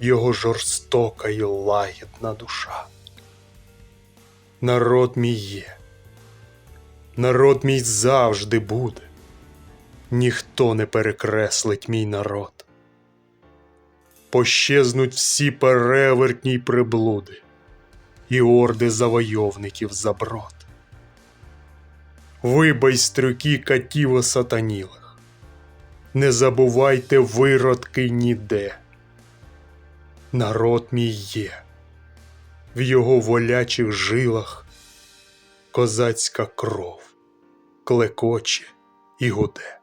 його жорстока й лагідна душа. Народ мій є, народ мій завжди буде, ніхто не перекреслить мій народ. Пощезнуть всі перевертні й приблуди і орди завойовників заброд. Ви, байстрюки катів осатанілих, не забувайте виродки ніде. Народ мій є, в його волячих жилах козацька кров клекоче і гуде.